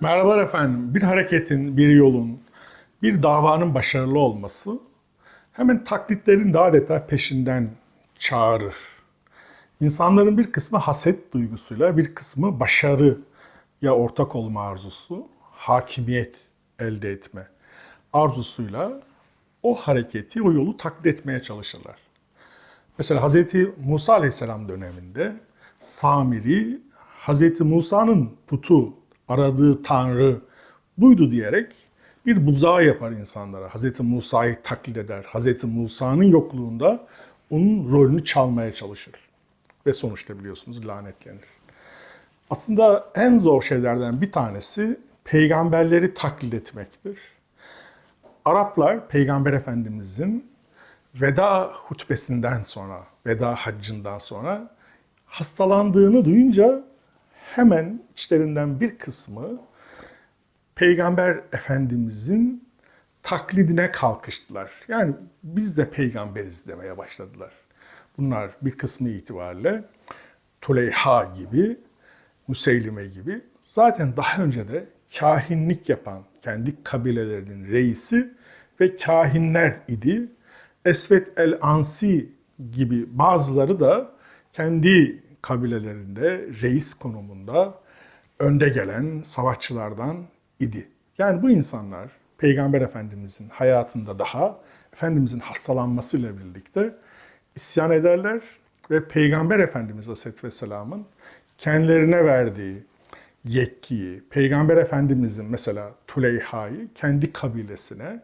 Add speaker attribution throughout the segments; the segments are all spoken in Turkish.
Speaker 1: Merhabalar efendim. Bir hareketin, bir yolun, bir davanın başarılı olması hemen taklitlerin daha adeta peşinden çağırır. İnsanların bir kısmı haset duygusuyla, bir kısmı başarı ya ortak olma arzusu, hakimiyet elde etme arzusuyla o hareketi, o yolu taklit etmeye çalışırlar. Mesela Hz. Musa Aleyhisselam döneminde Samiri, Hz. Musa'nın putu, aradığı tanrı buydu diyerek bir buzağı yapar insanlara. Hz. Musa'yı taklit eder. Hz. Musa'nın yokluğunda onun rolünü çalmaya çalışır. Ve sonuçta biliyorsunuz lanetlenir. Aslında en zor şeylerden bir tanesi peygamberleri taklit etmektir. Araplar Peygamber Efendimizin veda hutbesinden sonra, veda haccından sonra hastalandığını duyunca hemen içlerinden bir kısmı Peygamber Efendimizin taklidine kalkıştılar. Yani biz de peygamberiz demeye başladılar. Bunlar bir kısmı itibariyle Tuleyha gibi, Müseylime gibi zaten daha önce de kahinlik yapan kendi kabilelerinin reisi ve kahinler idi. Esvet el-Ansi gibi bazıları da kendi kabilelerinde reis konumunda önde gelen savaşçılardan idi. Yani bu insanlar Peygamber Efendimizin hayatında daha Efendimizin hastalanmasıyla birlikte isyan ederler ve Peygamber Efendimiz Aleyhisselatü Vesselam'ın kendilerine verdiği yetkiyi, Peygamber Efendimizin mesela Tuleyha'yı kendi kabilesine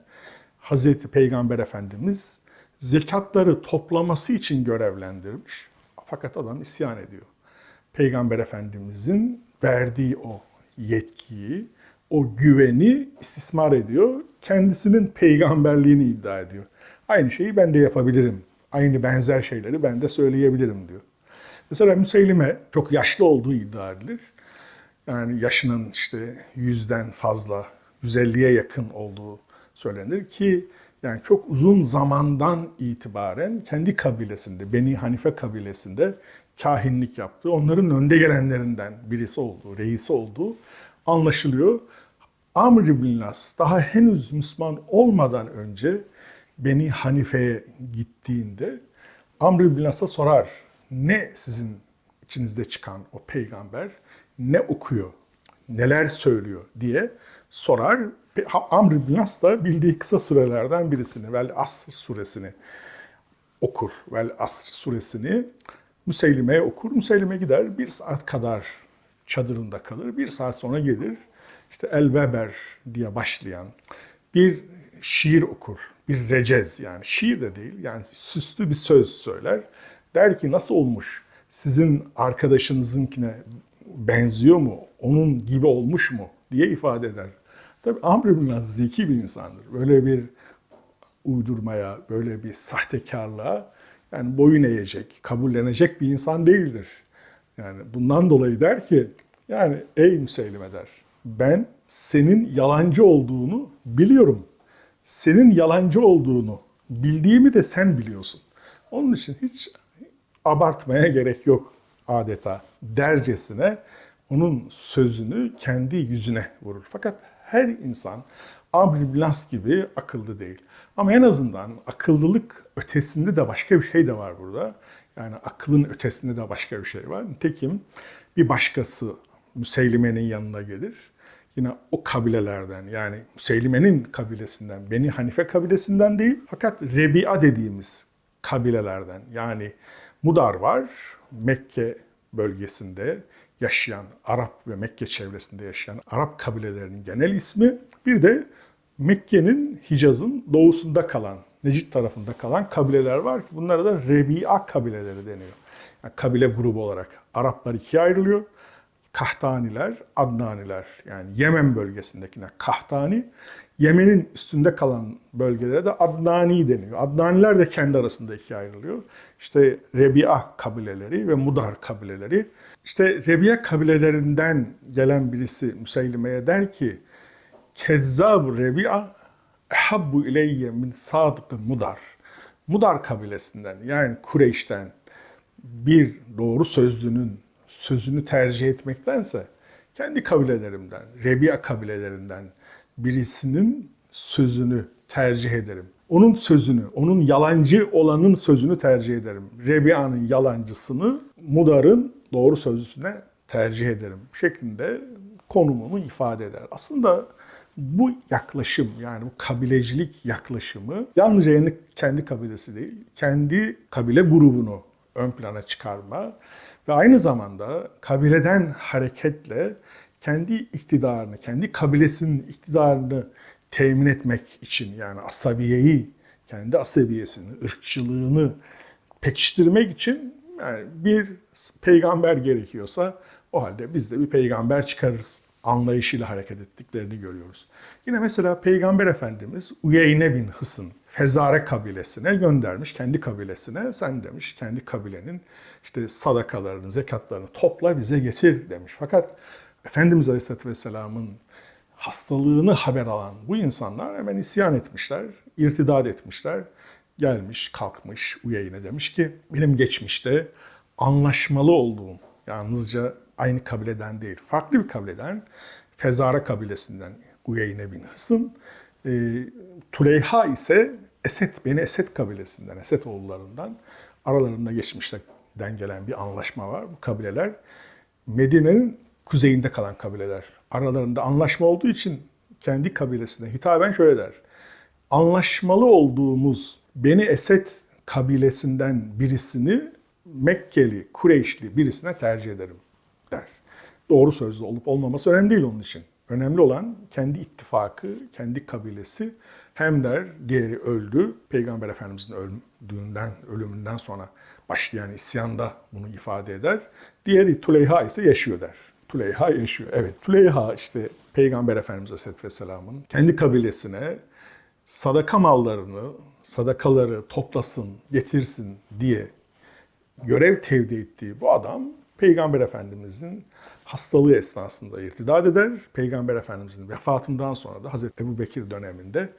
Speaker 1: Hazreti Peygamber Efendimiz zekatları toplaması için görevlendirmiş. Fakat adam isyan ediyor. Peygamber Efendimizin verdiği o yetkiyi, o güveni istismar ediyor. Kendisinin peygamberliğini iddia ediyor. Aynı şeyi ben de yapabilirim. Aynı benzer şeyleri ben de söyleyebilirim diyor. Mesela Müseylime çok yaşlı olduğu iddia edilir. Yani yaşının işte yüzden fazla, 150'ye yakın olduğu söylenir ki yani çok uzun zamandan itibaren kendi kabilesinde, Beni Hanife kabilesinde kahinlik yaptı. Onların önde gelenlerinden birisi olduğu, reisi olduğu anlaşılıyor. Amr ibn Las daha henüz Müslüman olmadan önce Beni Hanife'ye gittiğinde Amr ibn Las'a sorar. Ne sizin içinizde çıkan o peygamber ne okuyor, neler söylüyor diye sorar. Amr ibn Las da bildiği kısa surelerden birisini, Vel Asr suresini okur. Vel Asr suresini Müseylime'ye okur. Müseylime gider bir saat kadar çadırında kalır. Bir saat sonra gelir. İşte El Weber diye başlayan bir şiir okur. Bir recez yani şiir de değil yani süslü bir söz söyler. Der ki nasıl olmuş sizin arkadaşınızınkine benziyor mu? Onun gibi olmuş mu? diye ifade eder. Tabi Amr ibn Az zeki bir insandır. Böyle bir uydurmaya, böyle bir sahtekarlığa yani boyun eğecek, kabullenecek bir insan değildir. Yani bundan dolayı der ki, yani ey Müseylime der, ben senin yalancı olduğunu biliyorum. Senin yalancı olduğunu bildiğimi de sen biliyorsun. Onun için hiç abartmaya gerek yok adeta dercesine onun sözünü kendi yüzüne vurur. Fakat her insan Amr Blas gibi akıllı değil. Ama en azından akıllılık ötesinde de başka bir şey de var burada. Yani aklın ötesinde de başka bir şey var. Nitekim bir başkası Müseylime'nin yanına gelir. Yine o kabilelerden yani Müseylime'nin kabilesinden, Beni Hanife kabilesinden değil fakat Rebi'a dediğimiz kabilelerden yani Mudar var Mekke bölgesinde yaşayan Arap ve Mekke çevresinde yaşayan Arap kabilelerinin genel ismi. Bir de Mekke'nin Hicaz'ın doğusunda kalan, Necid tarafında kalan kabileler var ki bunlara da Rebi'a kabileleri deniyor. Yani kabile grubu olarak Araplar ikiye ayrılıyor. Kahtaniler, Adnaniler yani Yemen bölgesindekine Kahtani, Yemen'in üstünde kalan bölgelere de Adnani deniyor. Adnaniler de kendi arasında ikiye ayrılıyor. İşte Rebi'a kabileleri ve Mudar kabileleri. İşte Rebi'a kabilelerinden gelen birisi Müseylime'ye der ki Kezzab Rebi'a ehabbu ileyye min sadıkı Mudar. Mudar kabilesinden yani Kureyş'ten bir doğru sözlünün sözünü tercih etmektense kendi kabilelerimden, Rebiya kabilelerinden birisinin sözünü tercih ederim. Onun sözünü, onun yalancı olanın sözünü tercih ederim. Rebiya'nın yalancısını Mudar'ın doğru sözlüsüne tercih ederim şeklinde konumunu ifade eder. Aslında bu yaklaşım yani bu kabilecilik yaklaşımı yalnızca kendi kabilesi değil, kendi kabile grubunu ön plana çıkarma ve aynı zamanda kabileden hareketle kendi iktidarını, kendi kabilesinin iktidarını temin etmek için yani asabiyeyi, kendi asabiyesini, ırkçılığını pekiştirmek için yani bir peygamber gerekiyorsa o halde biz de bir peygamber çıkarırız anlayışıyla hareket ettiklerini görüyoruz. Yine mesela Peygamber Efendimiz Uyeyne bin Hısın Fezare kabilesine göndermiş, kendi kabilesine. Sen demiş kendi kabilenin işte sadakalarını, zekatlarını topla bize getir demiş. Fakat Efendimiz Aleyhisselatü Vesselam'ın hastalığını haber alan bu insanlar hemen isyan etmişler, irtidat etmişler. Gelmiş, kalkmış Uyeyne demiş ki benim geçmişte anlaşmalı olduğum, yalnızca aynı kabileden değil, farklı bir kabileden, Fezara kabilesinden Uyeyne bin Hısın, e, Tuleyha ise Esed, beni Esed kabilesinden, Esed oğullarından aralarında geçmişten gelen bir anlaşma var. Bu kabileler Medine'nin kuzeyinde kalan kabileler. Aralarında anlaşma olduğu için kendi kabilesine hitaben şöyle der. Anlaşmalı olduğumuz Beni Esed kabilesinden birisini Mekkeli, Kureyşli birisine tercih ederim der. Doğru sözlü olup olmaması önemli değil onun için. Önemli olan kendi ittifakı, kendi kabilesi. Hem der diğeri öldü. Peygamber Efendimizin öldüğünden, ölümünden sonra başlayan isyanda bunu ifade eder. Diğeri Tuleyha ise yaşıyor der. Tuleyha yaşıyor. Evet Tuleyha işte Peygamber Efendimiz Aleyhisselatü Vesselam'ın kendi kabilesine sadaka mallarını, sadakaları toplasın, getirsin diye görev tevdi ettiği bu adam Peygamber Efendimizin hastalığı esnasında irtidat eder. Peygamber Efendimizin vefatından sonra da Hazreti Ebu Bekir döneminde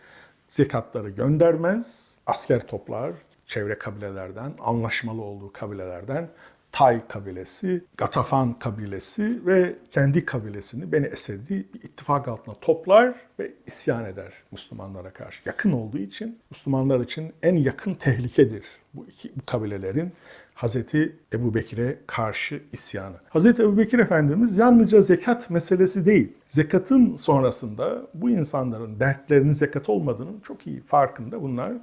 Speaker 1: zekatları göndermez, asker toplar çevre kabilelerden, anlaşmalı olduğu kabilelerden Tay kabilesi, Gatafan kabilesi ve kendi kabilesini Beni Esed'i bir ittifak altına toplar ve isyan eder Müslümanlara karşı. Yakın olduğu için Müslümanlar için en yakın tehlikedir bu iki bu kabilelerin Hazreti Ebu Bekir'e karşı isyanı. Hazreti Ebu Bekir Efendimiz yalnızca zekat meselesi değil, zekatın sonrasında bu insanların dertlerinin zekat olmadığının çok iyi farkında bunlar.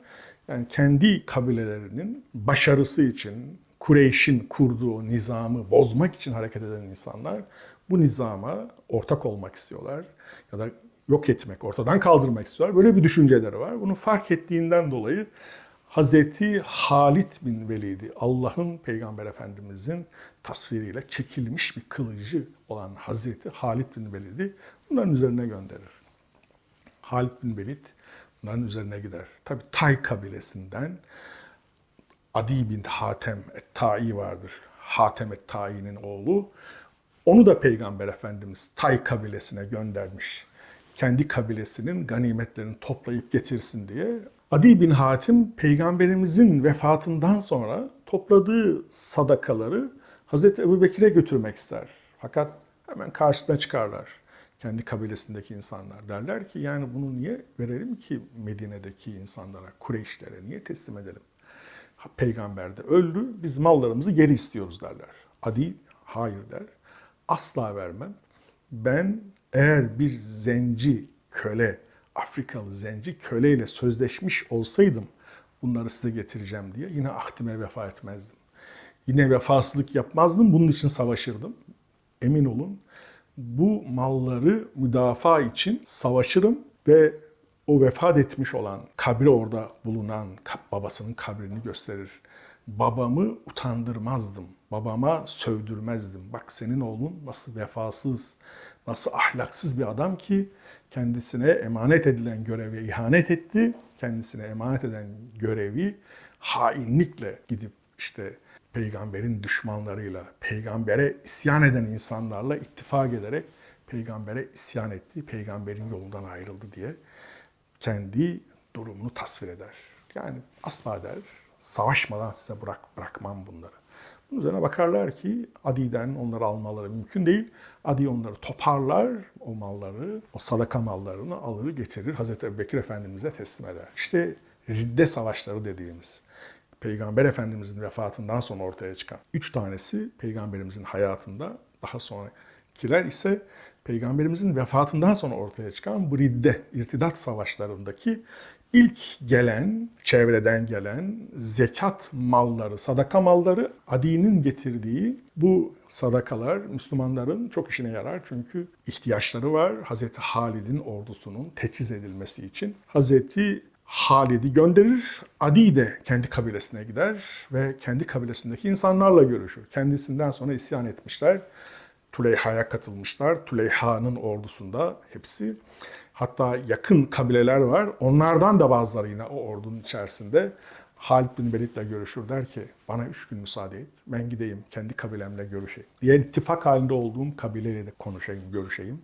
Speaker 1: Yani kendi kabilelerinin başarısı için, Kureyş'in kurduğu nizamı bozmak için hareket eden insanlar bu nizama ortak olmak istiyorlar ya da yok etmek, ortadan kaldırmak istiyorlar. Böyle bir düşünceleri var. Bunu fark ettiğinden dolayı Hazreti Halit bin Velid'i Allah'ın Peygamber Efendimizin tasviriyle çekilmiş bir kılıcı olan Hazreti Halit bin Velid'i bunların üzerine gönderir. Halit bin Velid bunların üzerine gider. Tabi Tay kabilesinden Adi bin Hatem et-Tai vardır. Hatem et-Tai'nin oğlu. Onu da Peygamber Efendimiz Tay kabilesine göndermiş. Kendi kabilesinin ganimetlerini toplayıp getirsin diye. Adi bin Hatim peygamberimizin vefatından sonra topladığı sadakaları Hazreti Ebu Bekir'e götürmek ister. Fakat hemen karşısına çıkarlar kendi kabilesindeki insanlar. Derler ki yani bunu niye verelim ki Medine'deki insanlara, Kureyşlere niye teslim edelim? Peygamber de öldü, biz mallarımızı geri istiyoruz derler. Adi hayır der. Asla vermem. Ben eğer bir zenci, köle, Afrikalı zenci köleyle sözleşmiş olsaydım bunları size getireceğim diye yine ahdime vefa etmezdim. Yine vefasızlık yapmazdım, bunun için savaşırdım. Emin olun bu malları müdafaa için savaşırım ve o vefat etmiş olan kabri orada bulunan babasının kabrini gösterir. Babamı utandırmazdım. Babama sövdürmezdim. Bak senin oğlun nasıl vefasız, nasıl ahlaksız bir adam ki kendisine emanet edilen göreve ihanet etti. Kendisine emanet eden görevi hainlikle gidip işte peygamberin düşmanlarıyla, peygambere isyan eden insanlarla ittifak ederek peygambere isyan etti, peygamberin yolundan ayrıldı diye kendi durumunu tasvir eder. Yani asla der, savaşmadan size bırak, bırakmam bunları. Bunun üzerine bakarlar ki Adi'den onları almaları mümkün değil. Adi onları toparlar, o malları, o sadaka mallarını alır getirir Hazreti Ebubekir Efendimiz'e teslim eder. İşte ridde savaşları dediğimiz Peygamber Efendimiz'in vefatından sonra ortaya çıkan üç tanesi Peygamberimizin hayatında, daha sonrakiler ise Peygamberimizin vefatından sonra ortaya çıkan bu ridde, irtidat savaşlarındaki ilk gelen, çevreden gelen zekat malları, sadaka malları Adi'nin getirdiği bu sadakalar Müslümanların çok işine yarar. Çünkü ihtiyaçları var Hazreti Halid'in ordusunun teçhiz edilmesi için. Hazreti Halid'i gönderir. Adi de kendi kabilesine gider ve kendi kabilesindeki insanlarla görüşür. Kendisinden sonra isyan etmişler. Tuleyha'ya katılmışlar. Tuleyha'nın ordusunda hepsi. Hatta yakın kabileler var. Onlardan da bazıları yine o ordunun içerisinde. Halid bin Velid'le görüşür der ki bana üç gün müsaade et. Ben gideyim kendi kabilemle görüşeyim. Diğer ittifak halinde olduğum kabileyle de konuşayım, görüşeyim.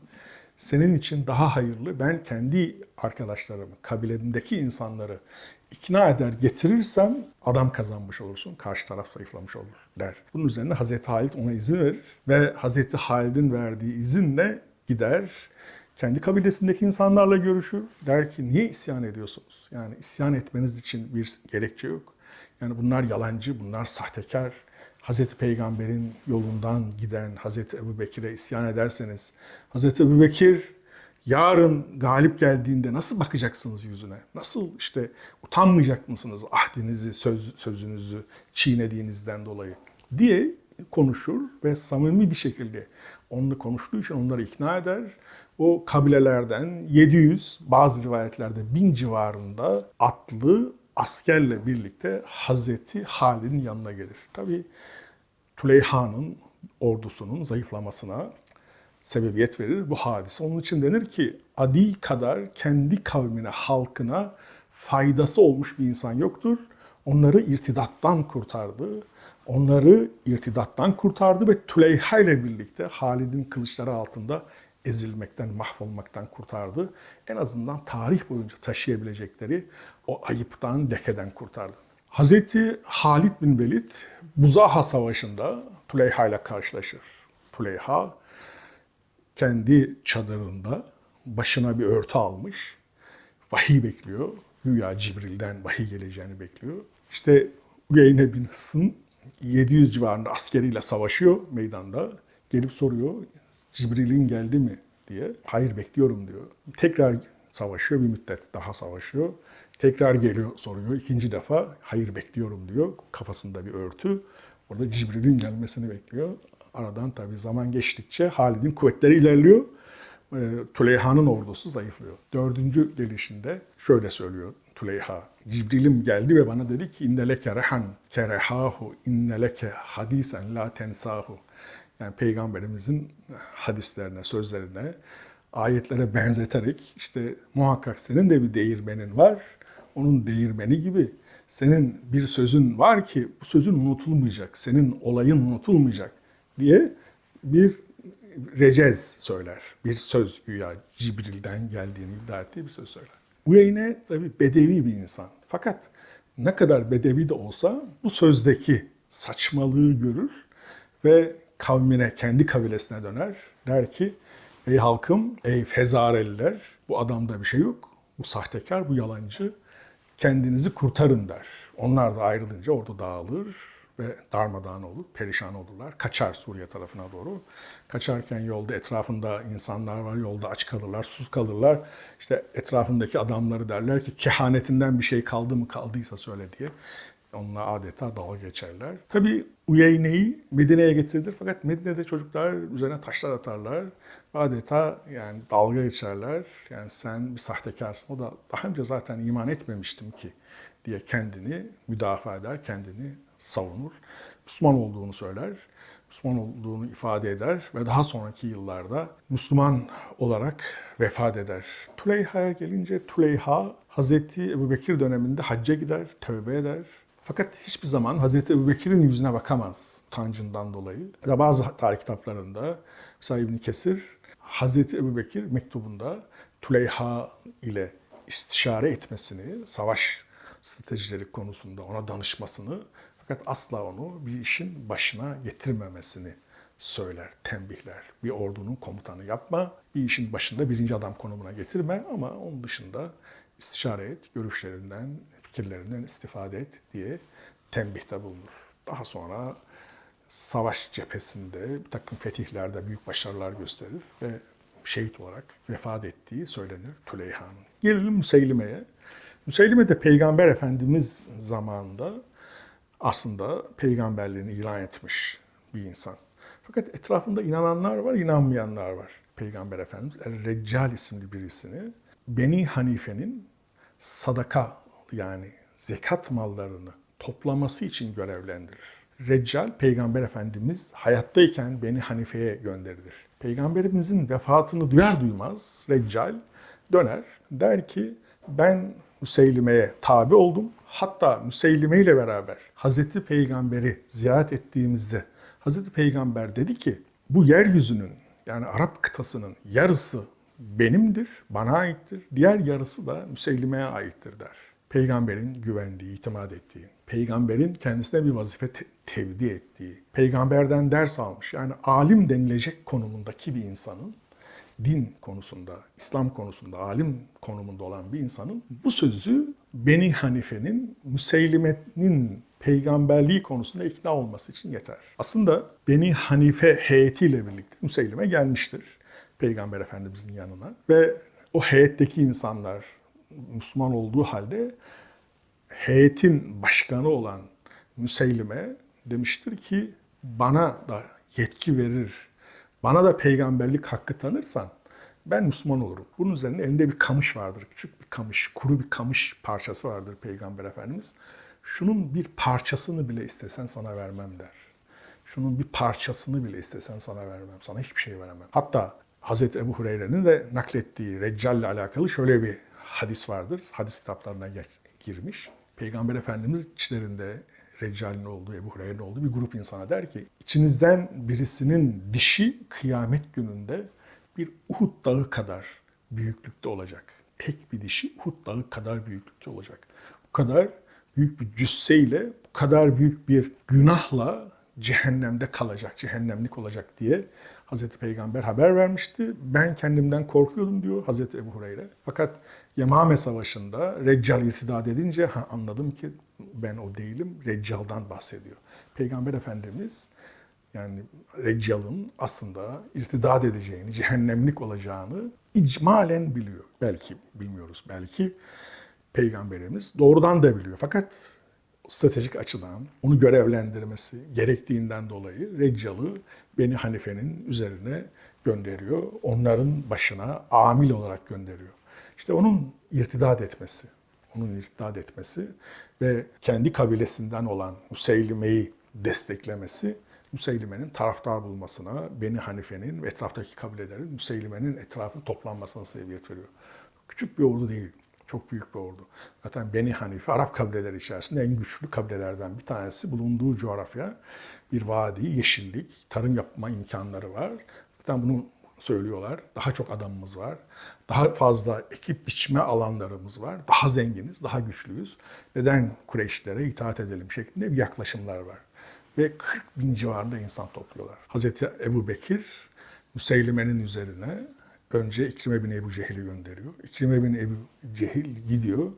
Speaker 1: Senin için daha hayırlı ben kendi arkadaşlarımı, kabilemdeki insanları ikna eder getirirsem adam kazanmış olursun, karşı taraf zayıflamış olur der. Bunun üzerine Hazreti Halid ona izin verir ve Hazreti Halid'in verdiği izinle gider kendi kabilesindeki insanlarla görüşür. Der ki niye isyan ediyorsunuz? Yani isyan etmeniz için bir gerekçe yok. Yani bunlar yalancı, bunlar sahtekar. Hazreti Peygamber'in yolundan giden Hazreti Ebu Bekir'e isyan ederseniz, Hazreti Ebu Bekir yarın galip geldiğinde nasıl bakacaksınız yüzüne? Nasıl işte utanmayacak mısınız ahdinizi, söz, sözünüzü çiğnediğinizden dolayı diye konuşur ve samimi bir şekilde onunla konuştuğu için onları ikna eder. O kabilelerden 700, bazı rivayetlerde 1000 civarında atlı askerle birlikte Hazreti Halid'in yanına gelir. Tabi Tuleyha'nın ordusunun zayıflamasına sebebiyet verir bu hadise. Onun için denir ki Adi kadar kendi kavmine, halkına faydası olmuş bir insan yoktur. Onları irtidattan kurtardı. Onları irtidattan kurtardı ve Tuleyha ile birlikte Halid'in kılıçları altında ezilmekten, mahvolmaktan kurtardı. En azından tarih boyunca taşıyabilecekleri o ayıptan, lekeden kurtardı. Hazreti Halid bin Velid Buzaha Savaşı'nda Tuleyha ile karşılaşır. Tuleyha kendi çadırında başına bir örtü almış. Vahiy bekliyor. Güya Cibril'den vahiy geleceğini bekliyor. İşte Uyeyne bin Hısın 700 civarında askeriyle savaşıyor meydanda. Gelip soruyor Cibril'in geldi mi diye. Hayır bekliyorum diyor. Tekrar savaşıyor bir müddet daha savaşıyor. Tekrar geliyor soruyor ikinci defa. Hayır bekliyorum diyor. Kafasında bir örtü. Orada Cibril'in gelmesini bekliyor. Aradan tabi zaman geçtikçe Halid'in kuvvetleri ilerliyor. E, Tuleyha'nın ordusu zayıflıyor. Dördüncü gelişinde şöyle söylüyor Tuleyha. Cibril'im geldi ve bana dedi ki inneleke rehan kerehahu inneleke hadisen la tensahu. Yani peygamberimizin hadislerine, sözlerine, ayetlere benzeterek işte muhakkak senin de bir değirmenin var. Onun değirmeni gibi senin bir sözün var ki bu sözün unutulmayacak. Senin olayın unutulmayacak diye bir recez söyler. Bir söz güya Cibril'den geldiğini iddia ettiği bir söz söyler. Uyeyne tabi bedevi bir insan. Fakat ne kadar bedevi de olsa bu sözdeki saçmalığı görür ve kavmine, kendi kabilesine döner. Der ki, ey halkım, ey fezareliler, bu adamda bir şey yok. Bu sahtekar, bu yalancı. Kendinizi kurtarın der. Onlar da ayrılınca orada dağılır ve darmadağın olur, perişan olurlar. Kaçar Suriye tarafına doğru. Kaçarken yolda etrafında insanlar var, yolda aç kalırlar, sus kalırlar. İşte etrafındaki adamları derler ki kehanetinden bir şey kaldı mı kaldıysa söyle diye. Onunla adeta dalga geçerler. Tabi Uyeyne'yi Medine'ye getirdiler fakat Medine'de çocuklar üzerine taşlar atarlar. Adeta yani dalga geçerler. Yani sen bir sahtekarsın. O da daha önce zaten iman etmemiştim ki diye kendini müdafaa eder, kendini savunur. Müslüman olduğunu söyler. Müslüman olduğunu ifade eder ve daha sonraki yıllarda Müslüman olarak vefat eder. Tuleyha'ya gelince Tuleyha Hazreti Ebu Bekir döneminde hacca gider, tövbe eder. Fakat hiçbir zaman Hazreti Ebu Bekir'in yüzüne bakamaz tancından dolayı. Ya bazı tarih kitaplarında mesela İbn Kesir Hazreti Ebu Bekir mektubunda Tuleyha ile istişare etmesini, savaş stratejileri konusunda ona danışmasını Fakat asla onu bir işin başına getirmemesini söyler, tembihler. Bir ordunun komutanı yapma, bir işin başında birinci adam konumuna getirme ama onun dışında istişare et, görüşlerinden, fikirlerinden istifade et diye tembihte bulunur. Daha sonra savaş cephesinde bir takım fetihlerde büyük başarılar gösterir ve şehit olarak vefat ettiği söylenir Tüleyha'nın. Gelelim Müseylime'ye. Müseylime de Peygamber Efendimiz zamanında aslında peygamberliğini ilan etmiş bir insan. Fakat etrafında inananlar var, inanmayanlar var. Peygamber Efendimiz El-Reccal isimli birisini Beni Hanife'nin sadaka yani zekat mallarını toplaması için görevlendirir. Reccal Peygamber Efendimiz hayattayken Beni Hanife'ye gönderilir. Peygamberimizin vefatını duyar duymaz Reccal döner der ki ben Müseylime'ye tabi oldum. Hatta Müseylime ile beraber Hazreti Peygamber'i ziyaret ettiğimizde Hazreti Peygamber dedi ki bu yeryüzünün yani Arap kıtasının yarısı benimdir, bana aittir. Diğer yarısı da Müseylime'ye aittir der. Peygamberin güvendiği, itimat ettiği, peygamberin kendisine bir vazife te- tevdi ettiği, peygamberden ders almış yani alim denilecek konumundaki bir insanın din konusunda, İslam konusunda alim konumunda olan bir insanın bu sözü Beni Hanife'nin Müseylime'nin peygamberliği konusunda ikna olması için yeter. Aslında Beni Hanife heyetiyle birlikte Müseylime gelmiştir Peygamber Efendimizin yanına ve o heyetteki insanlar Müslüman olduğu halde heyetin başkanı olan Müseylime demiştir ki bana da yetki verir, bana da peygamberlik hakkı tanırsan ben Müslüman olurum. Bunun üzerine elinde bir kamış vardır. Küçük bir kamış, kuru bir kamış parçası vardır Peygamber Efendimiz. Şunun bir parçasını bile istesen sana vermem der. Şunun bir parçasını bile istesen sana vermem. Sana hiçbir şey veremem. Hatta Hazreti Ebu Hureyre'nin de naklettiği Reccal ile alakalı şöyle bir hadis vardır. Hadis kitaplarına girmiş. Peygamber Efendimiz içlerinde Reccal'in olduğu, Ebu Hureyre'nin olduğu bir grup insana der ki, içinizden birisinin dişi kıyamet gününde bir Uhud dağı kadar büyüklükte olacak. Tek bir dişi Uhud dağı kadar büyüklükte olacak. Bu kadar büyük bir cüsseyle, bu kadar büyük bir günahla cehennemde kalacak, cehennemlik olacak diye Hazreti Peygamber haber vermişti. Ben kendimden korkuyordum diyor Hazreti Ebu Hureyre. Fakat Yemame Savaşı'nda Reccal irtidat edince ha, anladım ki ben o değilim. Reccal'dan bahsediyor. Peygamber Efendimiz yani Reccal'ın aslında irtidat edeceğini, cehennemlik olacağını icmalen biliyor. Belki bilmiyoruz, belki Peygamberimiz doğrudan da biliyor. Fakat stratejik açıdan onu görevlendirmesi gerektiğinden dolayı Reccal'ı Beni Hanife'nin üzerine gönderiyor. Onların başına amil olarak gönderiyor. İşte onun irtidat etmesi, onun irtidat etmesi ve kendi kabilesinden olan Müseylime'yi desteklemesi Müseylime'nin taraftar bulmasına, Beni Hanife'nin ve etraftaki kabilelerin Müseylime'nin etrafı toplanmasına sebebiyet veriyor. Küçük bir ordu değil, çok büyük bir ordu. Zaten Beni Hanife Arap kabileleri içerisinde en güçlü kabilelerden bir tanesi. Bulunduğu coğrafya bir vadi, yeşillik, tarım yapma imkanları var. Zaten bunu söylüyorlar. Daha çok adamımız var. Daha fazla ekip biçme alanlarımız var. Daha zenginiz, daha güçlüyüz. Neden Kureyşlere itaat edelim şeklinde bir yaklaşımlar var. Ve 40 bin civarında insan topluyorlar. Hazreti Ebu Bekir Müseylime'nin üzerine önce İkrime bin Ebu Cehil'i gönderiyor. İkrime bin Ebu Cehil gidiyor.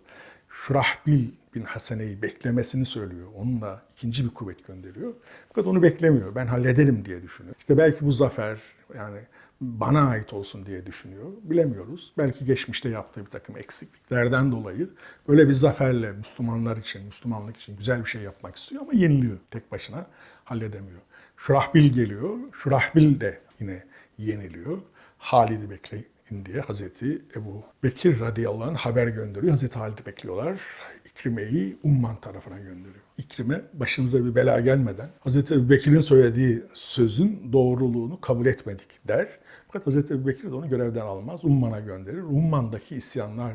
Speaker 1: Şurahbil bin Hasene'yi beklemesini söylüyor. Onunla ikinci bir kuvvet gönderiyor. Fakat onu beklemiyor. Ben hallederim diye düşünüyor. İşte belki bu zafer yani bana ait olsun diye düşünüyor. Bilemiyoruz. Belki geçmişte yaptığı bir takım eksikliklerden dolayı böyle bir zaferle Müslümanlar için, Müslümanlık için güzel bir şey yapmak istiyor ama yeniliyor. Tek başına halledemiyor. Şurahbil geliyor. Şurahbil de yine yeniliyor. Halid'i bekleyin diye Hazreti Ebu Bekir radıyallahu anh haber gönderiyor. Hazreti Halid'i bekliyorlar. İkrime'yi Umman tarafına gönderiyor. İkrime başınıza bir bela gelmeden Hazreti Ebu Bekir'in söylediği sözün doğruluğunu kabul etmedik der. Fakat Hazreti Ebu Bekir de onu görevden almaz. Umman'a gönderir. Umman'daki isyanlar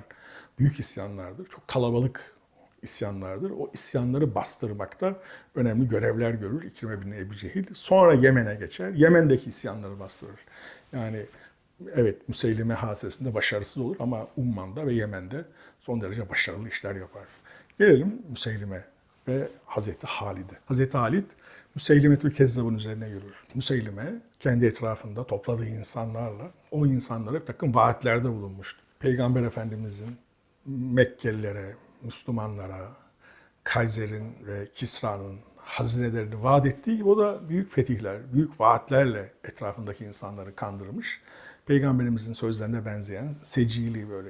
Speaker 1: büyük isyanlardır. Çok kalabalık isyanlardır. O isyanları bastırmakta önemli görevler görür İkrime bin Ebu Cehil. Sonra Yemen'e geçer. Yemen'deki isyanları bastırır. Yani evet Müseylime hasesinde başarısız olur ama Umman'da ve Yemen'de son derece başarılı işler yapar. Gelelim Müseylime ve Hazreti Halid'e. Hazreti Halid Müseylimetül Kezzab'ın üzerine yürür. Müseylime kendi etrafında topladığı insanlarla o insanlara bir takım vaatlerde bulunmuştu. Peygamber Efendimizin Mekkelilere, Müslümanlara, Kaiser'in ve Kisra'nın hazinelerini vaat ettiği gibi o da büyük fetihler, büyük vaatlerle etrafındaki insanları kandırmış. Peygamberimizin sözlerine benzeyen secili böyle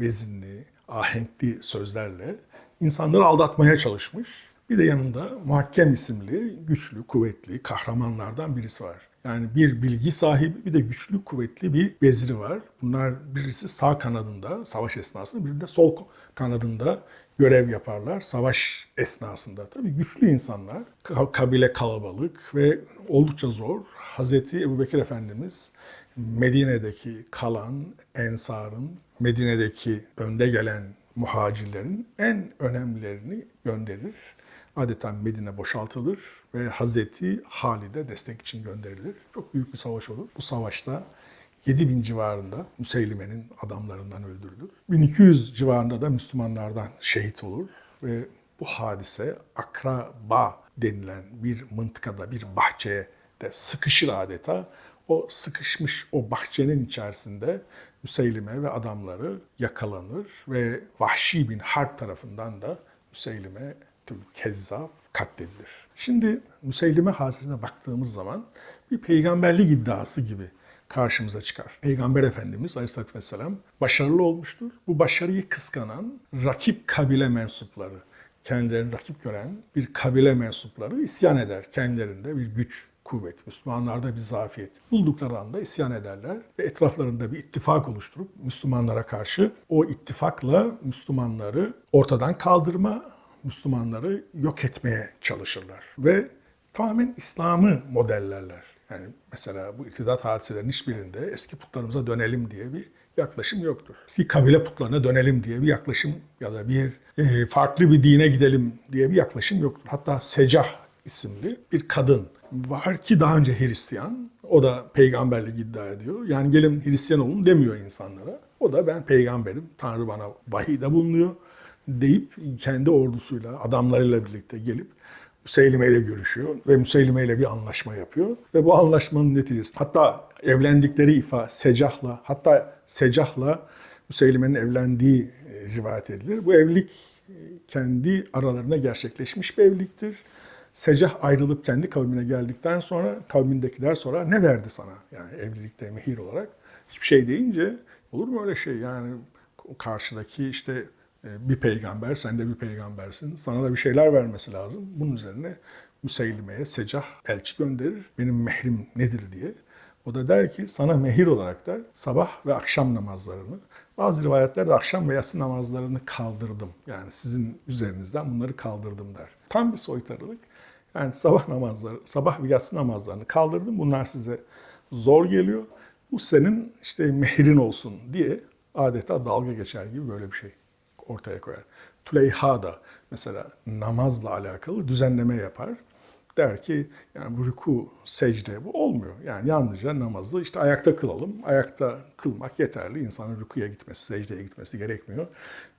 Speaker 1: vezinli, ahenkli sözlerle insanları aldatmaya çalışmış. Bir de yanında Muhakkem isimli güçlü, kuvvetli kahramanlardan birisi var. Yani bir bilgi sahibi bir de güçlü, kuvvetli bir veziri var. Bunlar birisi sağ kanadında savaş esnasında, biri de sol kanadında görev yaparlar savaş esnasında. Tabii güçlü insanlar, kabile kalabalık ve oldukça zor. Hazreti Ebubekir Efendimiz Medine'deki kalan ensarın, Medine'deki önde gelen muhacirlerin en önemlilerini gönderir. Adeta Medine boşaltılır ve Hazreti Halid'e destek için gönderilir. Çok büyük bir savaş olur. Bu savaşta 7000 civarında Müseylime'nin adamlarından öldürülür. 1200 civarında da Müslümanlardan şehit olur ve bu hadise Akraba denilen bir mıntıkada, bir bahçeye de sıkışır adeta. O sıkışmış o bahçenin içerisinde Müseylime ve adamları yakalanır ve Vahşi bin Harp tarafından da Müseylime Kezzab katledilir. Şimdi Müseylime hadisesine baktığımız zaman bir peygamberlik iddiası gibi karşımıza çıkar. Peygamber Efendimiz Aleyhisselatü Vesselam başarılı olmuştur. Bu başarıyı kıskanan rakip kabile mensupları, kendilerini rakip gören bir kabile mensupları isyan eder. Kendilerinde bir güç, kuvvet, Müslümanlarda bir zafiyet buldukları anda isyan ederler ve etraflarında bir ittifak oluşturup Müslümanlara karşı o ittifakla Müslümanları ortadan kaldırma, Müslümanları yok etmeye çalışırlar ve tamamen İslam'ı modellerler. Yani mesela bu irtidat hadiselerinin hiçbirinde eski putlarımıza dönelim diye bir yaklaşım yoktur. Eski kabile putlarına dönelim diye bir yaklaşım ya da bir e, farklı bir dine gidelim diye bir yaklaşım yoktur. Hatta Secah isimli bir kadın var ki daha önce Hristiyan. O da peygamberlik iddia ediyor. Yani gelin Hristiyan olun demiyor insanlara. O da ben peygamberim, Tanrı bana vahide bulunuyor deyip kendi ordusuyla, adamlarıyla birlikte gelip Müseylime ile görüşüyor ve Müseylime ile bir anlaşma yapıyor. Ve bu anlaşmanın neticesi hatta evlendikleri ifa Secah'la hatta Secah'la Müseylime'nin evlendiği e, rivayet edilir. Bu evlilik kendi aralarında gerçekleşmiş bir evliliktir. Secah ayrılıp kendi kavmine geldikten sonra kavmindekiler sonra ne verdi sana? Yani evlilikte mehir olarak. Hiçbir şey deyince olur mu öyle şey? Yani karşıdaki işte e, bir peygamber, sen de bir peygambersin. Sana da bir şeyler vermesi lazım. Bunun üzerine Müseylime'ye Secah elçi gönderir. Benim mehrim nedir diye. O da der ki sana mehir olarak der sabah ve akşam namazlarını bazı rivayetlerde akşam ve yatsı namazlarını kaldırdım. Yani sizin üzerinizden bunları kaldırdım der. Tam bir soytarılık. Yani sabah namazları, sabah ve yatsı namazlarını kaldırdım. Bunlar size zor geliyor. Bu senin işte mehrin olsun diye adeta dalga geçer gibi böyle bir şey ortaya koyar. Tuleyha da mesela namazla alakalı düzenleme yapar. Der ki yani bu rüku, secde bu olmuyor. Yani yalnızca namazı işte ayakta kılalım. Ayakta kılmak yeterli. İnsanın rükuya gitmesi, secdeye gitmesi gerekmiyor.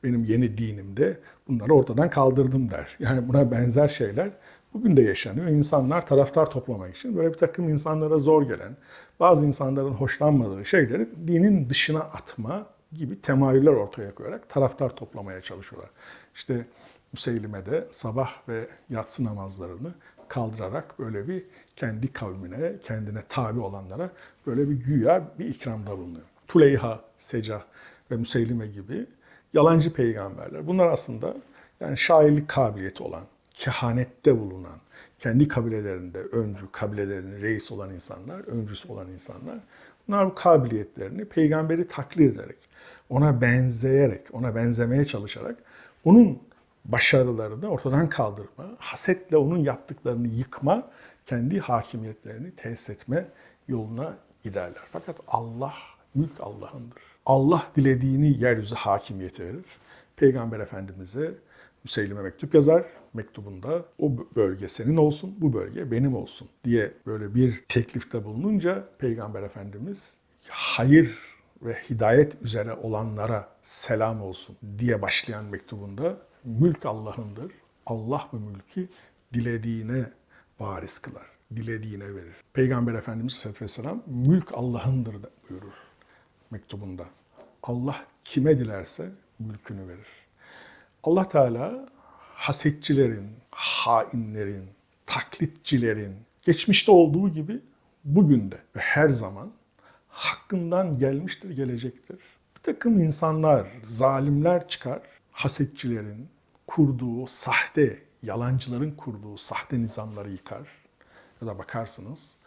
Speaker 1: Benim yeni dinimde bunları ortadan kaldırdım der. Yani buna benzer şeyler bugün de yaşanıyor. İnsanlar taraftar toplamak için böyle bir takım insanlara zor gelen, bazı insanların hoşlanmadığı şeyleri dinin dışına atma gibi temayüller ortaya koyarak taraftar toplamaya çalışıyorlar. İşte Müseylime'de sabah ve yatsı namazlarını kaldırarak böyle bir kendi kavmine, kendine tabi olanlara böyle bir güya bir ikramda bulunuyor. Tuleyha, Seca ve Müseylime gibi yalancı peygamberler. Bunlar aslında yani şairlik kabiliyeti olan, kehanette bulunan, kendi kabilelerinde öncü, kabilelerinin reis olan insanlar, öncüsü olan insanlar. Bunlar bu kabiliyetlerini peygamberi taklit ederek, ona benzeyerek, ona benzemeye çalışarak onun başarılarını ortadan kaldırma, hasetle onun yaptıklarını yıkma, kendi hakimiyetlerini tesis etme yoluna giderler. Fakat Allah, mülk Allah'ındır. Allah dilediğini yeryüzü hakimiyeti verir. Peygamber Efendimiz'e Müseylime mektup yazar. Mektubunda o bölge senin olsun, bu bölge benim olsun diye böyle bir teklifte bulununca Peygamber Efendimiz hayır ve hidayet üzere olanlara selam olsun diye başlayan mektubunda mülk Allah'ındır, Allah bu mülkü dilediğine varis kılar. Dilediğine verir. Peygamber Efendimiz Aleyhisselatü Vesselam mülk Allah'ındır buyurur mektubunda. Allah kime dilerse mülkünü verir. Allah Teala hasetçilerin, hainlerin, taklitçilerin geçmişte olduğu gibi bugün de ve her zaman hakkından gelmiştir, gelecektir. Bir takım insanlar, zalimler çıkar, hasetçilerin kurduğu sahte, yalancıların kurduğu sahte nizamları yıkar. Ya da bakarsınız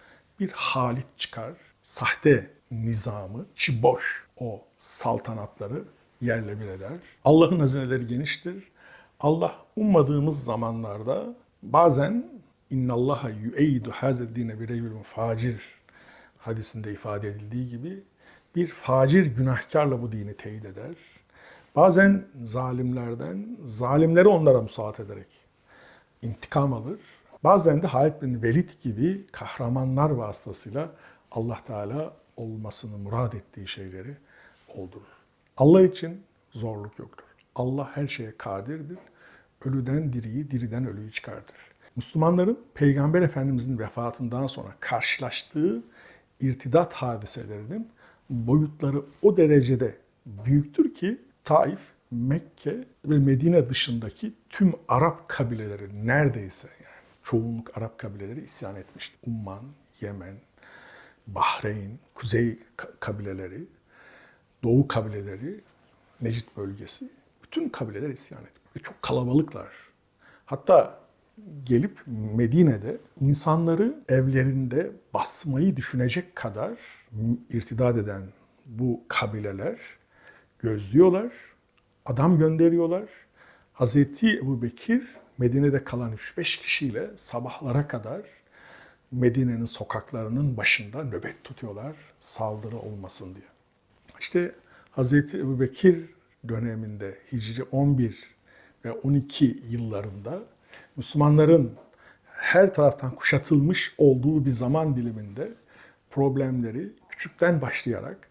Speaker 1: bir Halit çıkar, sahte nizamı, içi boş o saltanatları yerle bir eder. Allah'ın hazineleri geniştir. Allah ummadığımız zamanlarda bazen innallaha yu'eydu hazeddine bir rejulun facir hadisinde ifade edildiği gibi bir facir günahkarla bu dini teyit eder. Bazen zalimlerden, zalimleri onlara musaat ederek intikam alır. Bazen de Halid bin Velid gibi kahramanlar vasıtasıyla Allah Teala olmasını murad ettiği şeyleri oldurur. Allah için zorluk yoktur. Allah her şeye kadirdir. Ölüden diriyi, diriden ölüyü çıkartır. Müslümanların Peygamber Efendimizin vefatından sonra karşılaştığı irtidat hadiselerinin boyutları o derecede büyüktür ki Taif, Mekke ve Medine dışındaki tüm Arap kabileleri neredeyse yani çoğunluk Arap kabileleri isyan etmişti. Umman, Yemen, Bahreyn, Kuzey kabileleri, Doğu kabileleri, Necid bölgesi, bütün kabileler isyan etmiş. Ve çok kalabalıklar. Hatta gelip Medine'de insanları evlerinde basmayı düşünecek kadar irtidat eden bu kabileler gözlüyorlar, adam gönderiyorlar. Hazreti Ebu Bekir Medine'de kalan 3-5 kişiyle sabahlara kadar Medine'nin sokaklarının başında nöbet tutuyorlar saldırı olmasın diye. İşte Hazreti Ebu Bekir döneminde Hicri 11 ve 12 yıllarında Müslümanların her taraftan kuşatılmış olduğu bir zaman diliminde problemleri küçükten başlayarak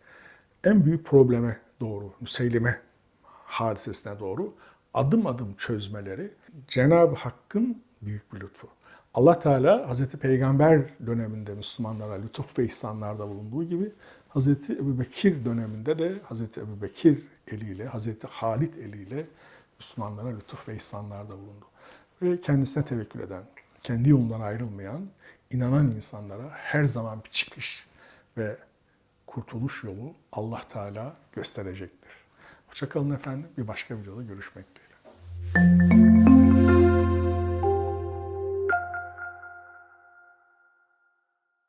Speaker 1: en büyük probleme doğru, Müseylime hadisesine doğru adım adım çözmeleri Cenab-ı Hakk'ın büyük bir lütfu. Allah Teala Hazreti Peygamber döneminde Müslümanlara lütuf ve ihsanlarda bulunduğu gibi Hazreti Ebu Bekir döneminde de Hazreti Ebu Bekir eliyle, Hazreti Halit eliyle Müslümanlara lütuf ve ihsanlarda bulundu. Ve kendisine tevekkül eden, kendi yolundan ayrılmayan, inanan insanlara her zaman bir çıkış ve kurtuluş yolu Allah Teala gösterecektir. Hoşçakalın efendim. Bir başka videoda görüşmek dileğiyle.